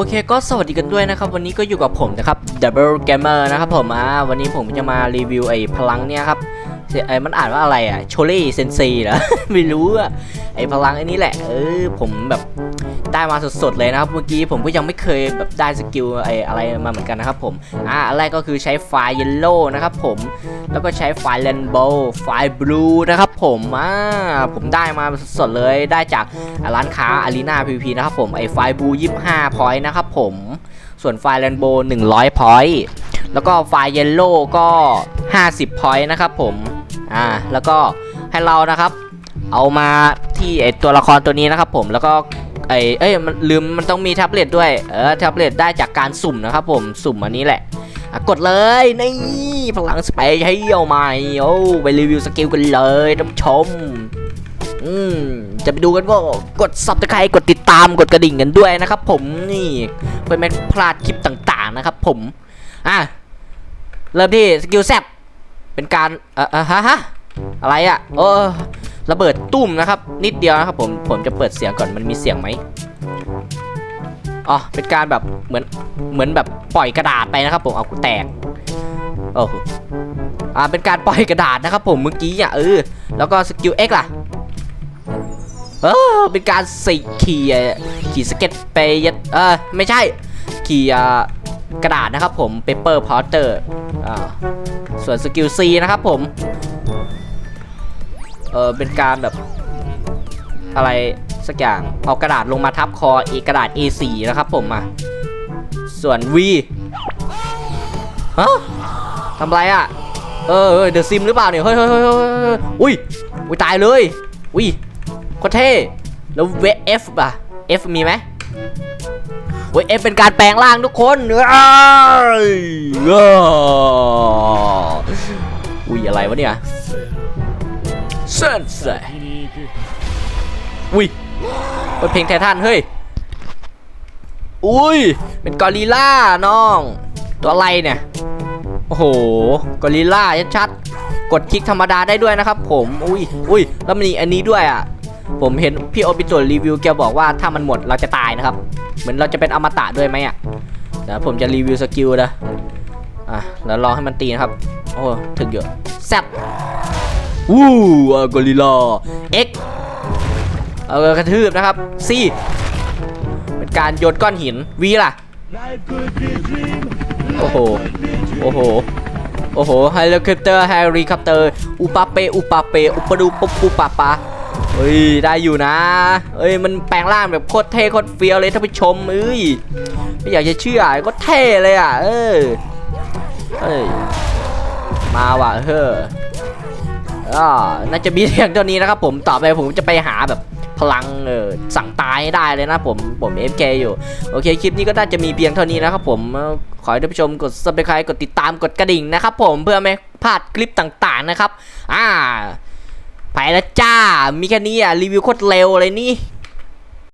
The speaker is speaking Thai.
โอเคก็สวัสดีกันด้วยนะครับวันนี้ก็อยู่กับผมนะครับ Double Gamer นะครับผมอ่าวันนี้ผมจะมารีวิวไอ้พลังเนี่ยครับไอ้มันอ่านว่าอะไรอะโชลี่เซนซีเหรอ ไม่รู้อะไอ้พลังไอ้นี้แหละ เออผมแบบ ได้มาสดๆเลยนะครับเมื่อกี้ผมก็ยังไม่เคยแบบได้สกิลไออะไรมาเหมือนกันนะครับผมอ่าอันแรกก็คือใช้ไฟเยลโล่นะครับผมแล้วก็ใช้ไฟเรนโบว์ไฟบลูนะครับผมอ่าผมได้มาสดๆเลยได้จากร้านค้าอารีนาพีพีนะครับผมไอไฟบลูยี่ห้าพอยต์นะครับผมส่วนไฟแลนโบว์หนึ่งร้อยพอยต์แล้วก็ไฟเยลโล่ก็50พอยต์นะครับผมอ่าแล้วก็ให้เรานะครับเอามาที่ไอตัวละครตัวนี้นะครับผมแล้วก็ ไอเอ้ยมันลืมมันต้องมีแท็บเล็ตด้วยเออแท็บเล็ตได้จากการสุ่มนะครับผมสุ่มอันนี้แหละกดเลยนี่พลังสเปซให้เอาใหม่โอ้ไปรีวิวสกิลกันเลยท่านชมอืมจะไปดูกันว่ากด subscribe กดติดตามกดกระดิ่งกันด้วยนะครับ ผมนี่เพื่อไม่พลาดคลิปต่างๆนะครับ ผมอะเริ่มที่สกิลแซบเป็นการเอ่อเอ่อฮะฮะอะไรอะเออ ระเบิดตุ้มนะครับ นิดเดียวนะครับผมผมจะเปิดเสียงก่อนมันมีเสียงไหมอ๋อเป็นการแบบเหมือนเหมือนแบบปล่อยกระดาษไปนะครับผมเอากูแตกโอ้โหอ่าเป็นการปล่อยกระดาษนะครับผมเมื่อกี้อะเออแล้วก็สกิล X ล่ะเออเป็นการสีขี่ขี่สเก็ตไปยัดเออไม่ใช่ขี่กระดาษนะครับผมเปเปอร์พอเตอร์อ่าส่วนสกิล C นะครับผม เออเป็นการแบบอะไรสักอย่างเอากระดาษลงมาทับคออีกกระดาษ A4 นะครับผมอะส่วน V ฮะทำไรอะ เออเดอะซิมหรือเปล่าเนี่ย เฮ้ยเฮ้ยเฮ้ยอุ้ยอุ้ยตายเลย อุ้ยโคตรเท่ แล้วเวฟป่ะ F มีไหมเว้ย F เป็นการแปลงร่างทุกคนเอ้ยอุ้ยอะไรวะเนี่ย เซนเซอุ้ยเป็นเพลงไททันเฮ้ย อุ้ย เป็นกอริลล่าน้อง ตัวอะไรเนี่ย โอ้โห กอริลล่าชัดๆ กดคลิกธรรมดาได้ด้วยนะครับผม อุ้ยอุ้ยแล้วมีอันนี้ด้วยอะ ผมเห็นพี่โอปิโตรีวิวแกบอกว่าถ้ามันหมดเราจะตายนะครับ เหมือนเราจะเป็นอมตะด้วยไหมอะเดี๋ยวผมจะรีวิวสกิลนะอะแล้วรอให้มันตีนะครับ โอ้ถึกอยู่แซ่บ วู้กอริลาเอ็กเอากระทืบนะครับซีเป็นการโยนก้อนหินวีล่ะ โอ้โห โอ้โห โอ้โหไฮเลิคอปเตอร์ไฮริคอปเตอร์อุปาเป อุปาเป อุปดูปุบปุปาปาเฮ้ย ได้อยู่นะ เอ้ย มันแปลงร่างแบบโคตรเท่โคตรเฟี้ยวเลยท่านผู้ชมเอ้ย ไม่อยากจะเชื่อก็เท่เลยอะ เออเฮ้ย มาว่ะเฮ้อ ก็น่าจะมีเพียงเท่านี้นะครับผมต่อไปผมจะไปหาแบบพลังเออสั่งตายให้ได้เลยนะผมผม FK อยู่ โอเค คลิปนี้ก็น่าจะมีเพียงเท่านี้นะครับผมขอให้ท่านผู้ชมกด subscribe กดติดตามกดกระดิ่งนะครับผมเพื่อไม่พลาดคลิปต่างๆนะครับ อ่าไปแล้วจ้า มีแค่นี้อะ รีวิวโคตรเร็วเลยนี่